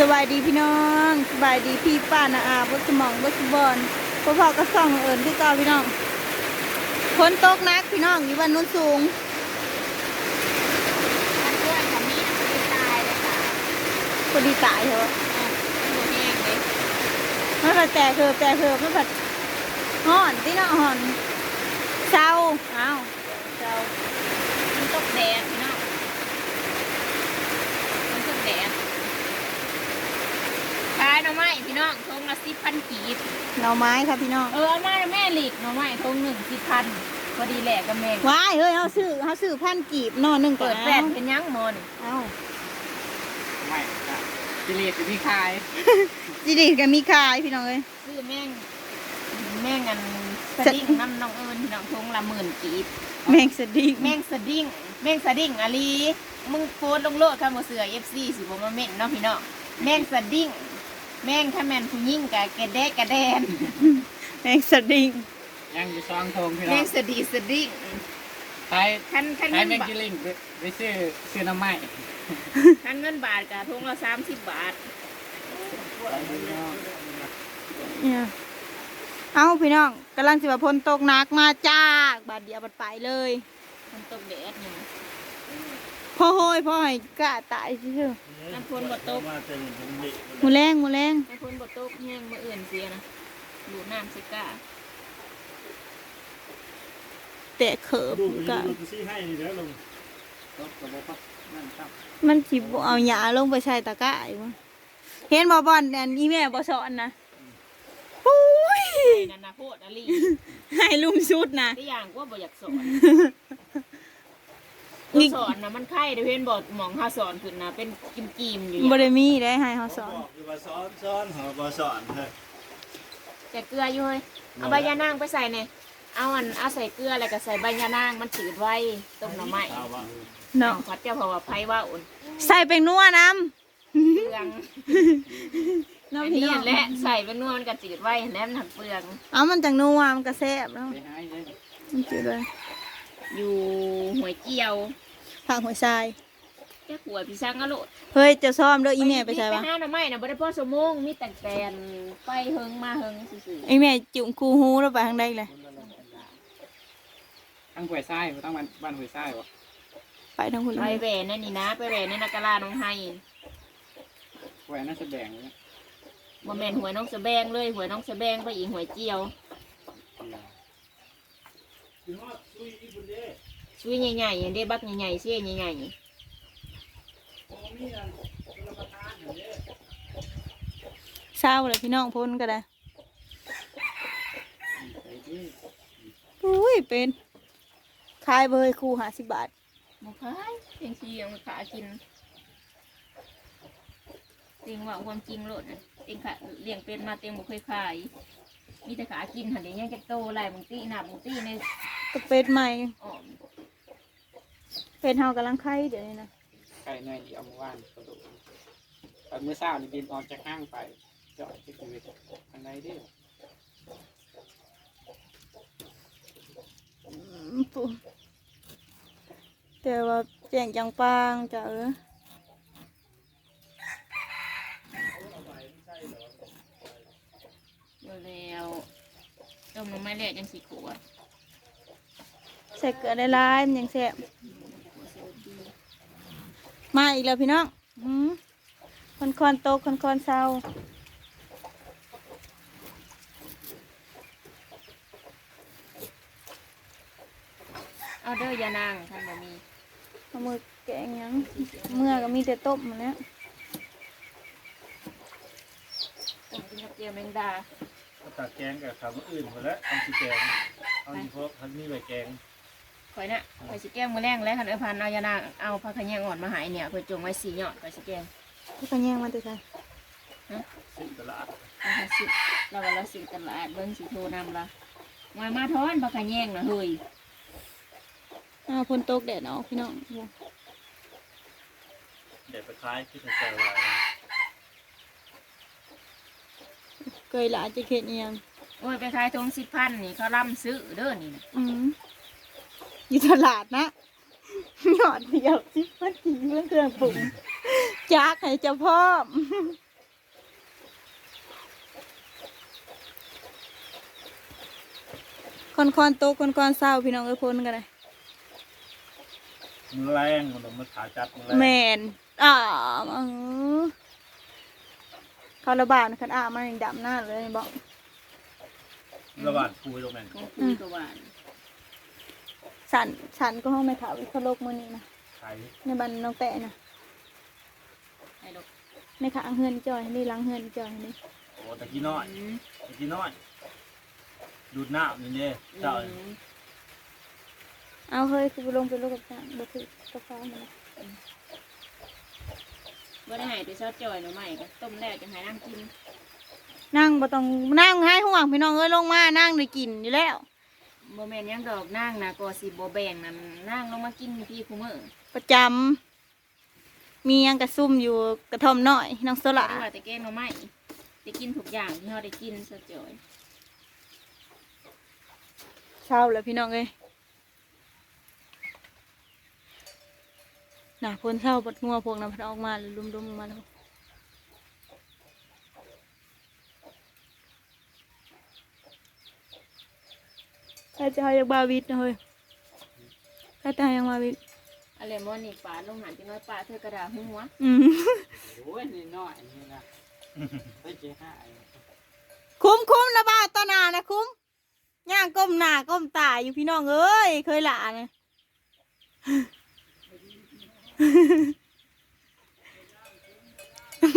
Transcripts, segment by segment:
สบายดีพี่น้องสบายดีพี่ป้านาอาบสมองบสบอนพ่อพ่อก็ส่องเอิญที่เก่าพี่น้องฝนตกหนักพี่น้องอยู่วันโนู้นสูงอันเพื่อนของนี่คือตายเลยค่ะพอดีตายเหรอหมูแห้งเลยมันผัดแต่เคือแต่เคือมันผัดห่อนที่น้องห่อนเศร้าอ้าวเศร้ามันตกแดดพี่น้องมันตกแดดขาย หน่อไม้พี่น้องทงละสิบพันกีบหน่อไม้ครับพี่น้องเออเอามาแม่หลีกหน่อไม้ทงหนึ่งสิบพันพอดีแหลกกับแม่ว้ายเฮ้ยเขาซื้อเขาซื้อพันกีบหนอหนึ่งเปิดแปดเป็นยังมอนเอ้าไม่ครับจิลีอยู่ที่คายจีดีกันมีขายพี่น้องเลยซื้อแม่งแม่งอันสดิ้งน้ำน้องเอิญพี่น้องทงละหมื่นกีบแมงสดิ้งแม่งสดิ้งแม่งสดิ้งอาลีมึงโพสต์ลงโลดข้ามเสือเอฟซีสิบมาเม่นเนาะพี่น้องแม่งสดิ้ง แม่งถ้าแม่นผู้ยิ่งกะแกะแดกกระแดนแมงสดิ้งยังอยู่ซองทงพี่น้แม่องงสดีสดิ้งใช้คันคันใช้เงินแมงบาทกิลิงไปไปซื้อซื้อน้ำไม้คันเงินบาทกะทงละสามสิบบาทเนี่ยเอาพี่น้องกำลังสิว่าพลตกหนักมาจากบาดเดียวบัดไปเลย มันตกแดดเนี่ย พ่อโหยพ่อให้กะตายซื่อน้ำพนบดตกๆหมูแรงหมูแรงน้ำพนบดตกแห้งมืออื่นเสียนะดูดน้ำสิก้าแต่เขิบดูกะดูดูซี่ให้นี่เด้อลุงรถกระบะนั่นครับมันสิบ่เอาหยาลงไปใส่ตะกร้าอีกวะเห็นบ่บอลอันอีแม่บ่สอนนะปุ้ยไอ้นันนะโพดอาลีให้ลุงชุดนะ ที่อย่างก็บ่อยากสอนนี่ ตัวสอนนะมันไข่เดี๋ยวเพื่อนบอกหมองห้าสอนขึ้นนะเป็นกิมกิมๆอยู่บ่อย่างได้มีได้ให้เขาสอน บอกอยู่ว่าซ้อนซ้อนหอบ่สอนเฮ้ยแต่เกลืออยู่เฮ้ยเอาใบยานางไปใส่เนี่ยเอาอันเอาใส่เกลือแล้วก็ใส่ใบยานางมันจืดไว้ต้มหน่อไม้เอาว่าเนาะพัดเจ้าเพราะว่าไผ่ว่าอุ่นใส่เป็นนัวน้เปลืองำอันน้ำพี่นี้น้องแหละใส่เป็นนวลมันก็จืดไว้แล้วมันหักเปลือง เอามันจังนัวมันก็แซ่บเนาะไปให้เลยมันจืดเลย อยู่หวยเจียวผักหัวชายแค่หัวพี่ช่างกะโลดเฮ้ยจะซ้อมเด้ออีแม่ไปใส่ไปปะห้าหน่อไม้นะบ่ได้พ่อสมงมีแต่แตนไปเฮิงมาเฮิงซื่อไอแม่จุ่มคูฮูแล้วไปทางใดเลยตั้งหวยไส้บ่ตั้งบ้านบ้านหวยไส้บ่ไปทางคุณๆไปแหวนนั่นนี่นะ ไปแหวนในนากะลาน้องไฮหวยน่าจะแบ่งเลยนะบ่แม่นหวยน้องสะแบงเลยหวยน้องสะแบงไปอีกหวยเจียวคือฮอดซุยญี่ปุ่นเด้ ช่วยใหญ่ๆอย่างเด้บักใหญ่ๆเสี้ยใหญ่โอ้มีอันรับประทานอยู่เด้เศร้าเลยพี่น้องพ้นก็ได้ไปที่อุ้ยเป็นขายเบยคู่ห้าสิบบาทๆบ่ขายเพียงทีเอามาขากินเต็งว่าความจริงโลดน่ะเต็งขาเลี้ยงเป็นมาเต็งบ่เคยขายมีแต่ขากินหันเดี๋ยวยังจะโตหลายบางตีหนาบางตีในก็เป็ดใหม่อ้อม เป็ดเฮากำลังไข่เดี๋ยวนี้นะไก่หน่อยเดียวเมื่อวานกระดูกไปเมื่อเช้านี่บินออกจากห้างไปเจาะที่ชีวิตอันไหนดิอืมปุ๊แต่ว่าแจ้งจังปางจ้ะเออเดี๋ยวแล้วต้มน้ำไม่เละจังสีขวดใส่เกลือได้ลายๆมันยังแซ่บ มาอีกแล้วพี่น้องอืมคอนคอนๆโตคอนคอนๆเศร้าเอาเด้อยานางท่านบ่มีเอามือแกงหยังเมื่อก็มีแต่ต้มมันเนี้ยต้มกินกับเจียวแมงดาเอาตาแกงกับข้าวมื้ออื่นหมดแล้วเอาสิแกง เอาอีพวกทันมีใบแกง ข่อยน่ะข่อยสิแกงมื้อแรงแล้วคันเอ้พันเอายานางเอาผักขะแยงอ่อนมาใหายเนี่ยเพิ่นจงไว้สีหยอดข่อยสิแกงที่เขาแย่งมันจะใส่สิตลาดเอาไปสิเราว่าเราสิตลาดเบิ่งสิโทรนำละมามาทอนผักขะแยงน่ะเฮ้ยอ้าวพนตกแดดออกพี่น้องเดี๋ยวไปคล้ายที่ทางแกงลายเกยหลาจะเข็ดเอียงโอ้ยไปขายทง10,000นี่เขาล่ำซื้อเด้อนี่น่ะอืม อยู่ตลาดนะหยอดเดียวซิเพื่นกิเพื่อนเครื่องปรุงจักให้เจ้าพ่อคอนคอนโตคอนคอนเศร้าพี่น้องเอ้ยพนกันเลยมันแรงมันมันขาจัดมันแรงแมนอ่าเขาระบาดคันอ่ามันดำหน้าเลยบอกระบาดคุยตรงนั้นคุยตะวัน ฉันฉันก็ห้องไม่ถาวเขาโลกมือนี้นะไข่ในบ้านน้องแตะนะไอ้ดอกในขางเฮือนจอยนี่หล้างเฮือนจอยนี่โอ้ตะกี้น้อยอืมตะกี้น้อยดูดน้ำนี่เนี่ยเจ้าอืมเอาเฮ้ยคือลงไปโลกกับจางบ่ถือกาแฟมาเลยบ่ได้ใหายไปซอสจ่อยหน่อไม้ก็ต้มแล้วจะใหายน้ำกินนั่งบ่ต้องนั่งให้ห่วงพี่น้องเอ้ยลงมานั่งได้กินอยู่แล้ว บ่แม่นหยังดอกนางนะก็สิบ่แบ่งนั่นนางลงมากินพี่คุมื้อประจำมียังกระซุ่มอยู่กระท่อมน้อยน้องโซบ่ละได้ว่าแต่แกงหน่อไม้ได้กินทุกอย่างที่เฮาได้กินซอสจ่อยเช้าแล้วพี่น้องเอ้ยน่ะพ้นเช้าบดงัวพวกนั้นพันออกมาเลยลุมๆมาแล้ว ใครจะให้ยังบาวิดนะเฮ้ยใครจะให้ยังบาวิดอะไรมอนี่ปลาลงหันจังน้อยปลาเธอกระดาหัวอืมโอ้ยนี่น้อยนี่นะไม่เจ๊ห้าคุ้มคุ้มนะบ้าตานานะคุ้มย่างก้มหน้าก้มตาอยู่พี่น้องเอ้ยเคยหลาเนี่ย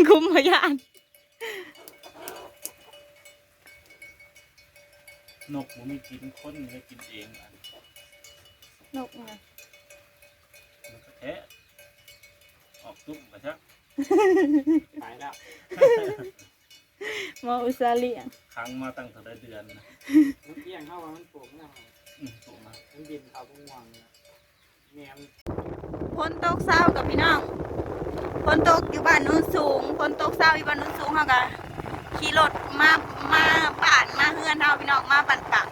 คุ้มพยาน นกมันไม่กินคนไม่กินเองอันนกไงมันก็แท้ออกตุ้มมาชักตายแล้วมาอุตส่าห์เลียงครั้งมาตั้งแต่ได้เดือนนะมันเอี้ยงเข้ามามันปลูกแล้วอืมตุ้มมามันบินเขาพุ่งวังแง่มฝนตกเศร้ากับพี่น้องฝนตกอยู่บ้านนู้นสูงฝนตกเศร้าอยู่บ้านนู้นสูงเขาก็ขี่รถมามา บ้านมาเฮือนเฮาพี่น้องมาบันปัก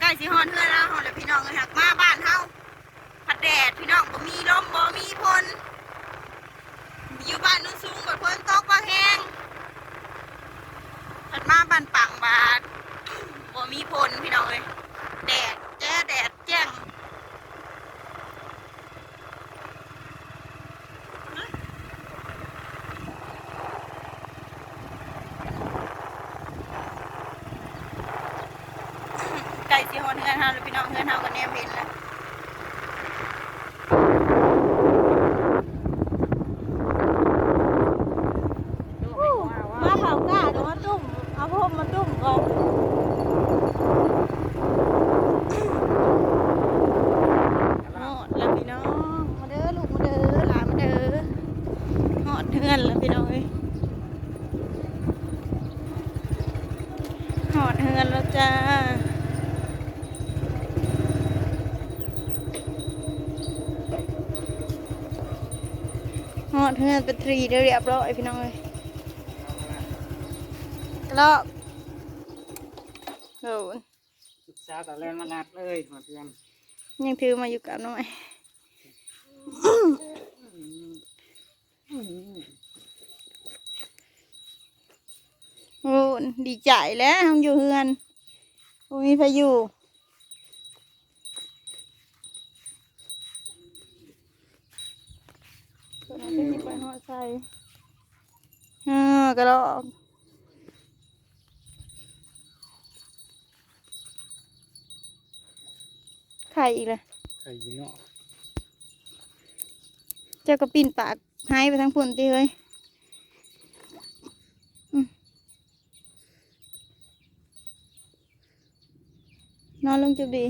ใกล้สิฮอนเฮือนแล้วเฮาเลยพี่น้องเลยหักมาบ้านเฮาผัดแดดพี่น้องบ่มีลมบ่มีพนอยู่บ้านนู้นสูงกว่าฝนตกบ่แห้งผัดมาบันปังบาดบ่มีพนพี่น้องเลยแดดแจ้แดดแจ้ง ไก่สีฮ อนเฮือนเฮาแล้วพี่น้องเฮือนเฮาก็แนมเห็นแล้วมาเผาก้าก็มาตุ้มเอาพรมมาตุ้มก่อนหอดแล้วพี่น้องมาเด้อลูกมาเด้อหลานมาเด้อหอดเฮือนแล้วพี่น้องเอ้ยหอดเฮือนแล้วจ้า หอ ดเฮือนเป็นตรีเรียบร้อยพี่น้องเลยกรอบโอ้ยศึกษาแต่แรงมาลัดเลยมาเพื่อนยังถือมาอยู่กับหน่อยโอ้ยดีใจแล้วทำอยู่เฮือนโอ้มีพายุตัวนั้นก็หยิบไปหอดใส่เออ กระดอกไข่อีกเลยใครยิงเนาะเจ้าก็ปีนปากหายไปทั้งพุ่นตีเลยอืมนอนลงจุบดี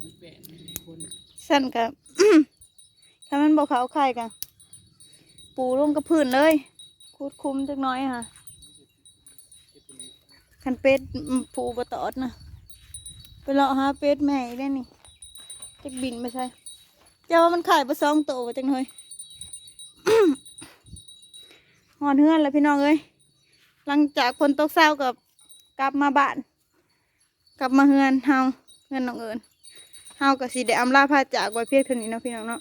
มันเป็นคน สั่นกับถ้ามันบอกเขาไข่กันปูลงกับพื้นเลย คูดคุ้มจักน้อยค่ะคันเป็ดอืมผูบตอดนะไปเลาะหาเป็ดแม่ได้นี่จักบินไม่ใช่เจ้าว่ามันขายไปสองโตจังเลยหอนเฮือนแล้วพี่น้องเอ้ยหลังจากคนตกเศร้ากับกลับมาบ้าน กลับมาเฮือนเฮาเฮือนน้องเอิญากับสีแดงอำลาพาจากไว้เพียงเท่านี้เนาะพี่น้องเนาะ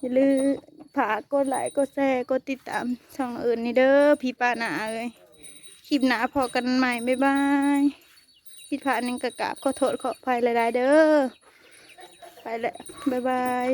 อย่าลืมฝากกดไลค์กดแชร์กดติดตามช่องอื่นนี่เด้อพี่ป้าหนาเลยคลิปหนาพอกันใหม่บ๊ายบายพิดพลาดนึงกะกาบขอโทษขออภัยหลายๆเด้อไปแล้วบ๊ายบาย